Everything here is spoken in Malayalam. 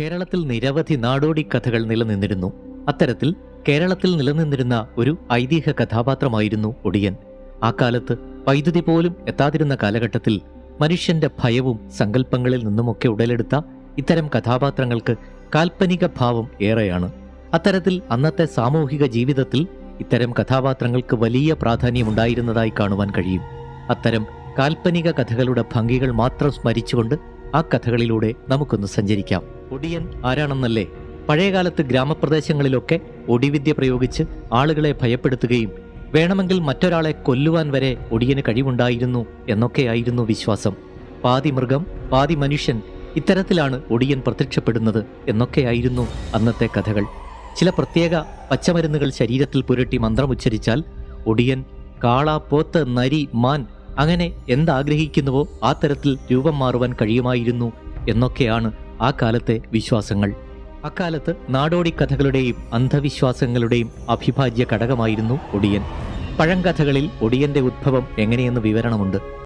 കേരളത്തിൽ നിരവധി നാടോടി കഥകൾ നിലനിന്നിരുന്നു. അത്തരത്തിൽ കേരളത്തിൽ നിലനിന്നിരുന്ന ഒരു ഐതിഹ്യ കഥാപാത്രമായിരുന്നു ഒടിയൻ. ആ കാലത്ത് വൈദ്യുതി പോലും എത്താതിരുന്ന കാലഘട്ടത്തിൽ മനുഷ്യന്റെ ഭയവും സങ്കല്പങ്ങളിൽ നിന്നുമൊക്കെ ഉടലെടുത്ത ഇത്തരം കഥാപാത്രങ്ങൾക്ക് കാൽപ്പനിക ഭാവം ഏറെയാണ്. അത്തരത്തിൽ അന്നത്തെ സാമൂഹിക ജീവിതത്തിൽ ഇത്തരം കഥാപാത്രങ്ങൾക്ക് വലിയ പ്രാധാന്യമുണ്ടായിരുന്നതായി കാണുവാൻ കഴിയും. അത്തരം കാൽപ്പനിക കഥകളുടെ ഭംഗികൾ മാത്രം സ്മരിച്ചുകൊണ്ട് ആ കഥകളിലൂടെ നമുക്കൊന്ന് സഞ്ചരിക്കാം. ഒടിയൻ ആരാണെന്നല്ലേ? പഴയകാലത്ത് ഗ്രാമപ്രദേശങ്ങളിലൊക്കെ ഒടിവിദ്യ പ്രയോഗിച്ച് ആളുകളെ ഭയപ്പെടുത്തുകയും വേണമെങ്കിൽ മറ്റൊരാളെ കൊല്ലുവാൻ വരെ ഒടിയന് കഴിവുണ്ടായിരുന്നു എന്നൊക്കെയായിരുന്നു വിശ്വാസം. പാതി മൃഗം പാതി മനുഷ്യൻ ഇത്തരത്തിലാണ് ഒടിയൻ പ്രത്യക്ഷപ്പെടുന്നത് എന്നൊക്കെയായിരുന്നു അന്നത്തെ കഥകൾ. ചില പ്രത്യേക പച്ചമരുന്നുകൾ ശരീരത്തിൽ പുരട്ടി മന്ത്രം ഉച്ചരിച്ചാൽ ഒടിയൻ കാള പോത്ത് നരി മാൻ അങ്ങനെ എന്താഗ്രഹിക്കുന്നുവോ ആ തരത്തിൽ രൂപം മാറുവാൻ കഴിയുമായിരുന്നു എന്നൊക്കെയാണ് ആ കാലത്തെ വിശ്വാസങ്ങൾ. അക്കാലത്ത് നാടോടി കഥകളുടെയും അന്ധവിശ്വാസങ്ങളുടെയും അഭിഭാജ്യ ഘടകമായിരുന്നു ഒടിയൻ പഴങ്കഥകളിൽ ഒടിയന്റെ ഉദ്ഭവം എങ്ങനെയെന്ന് വിവരണമുണ്ട്.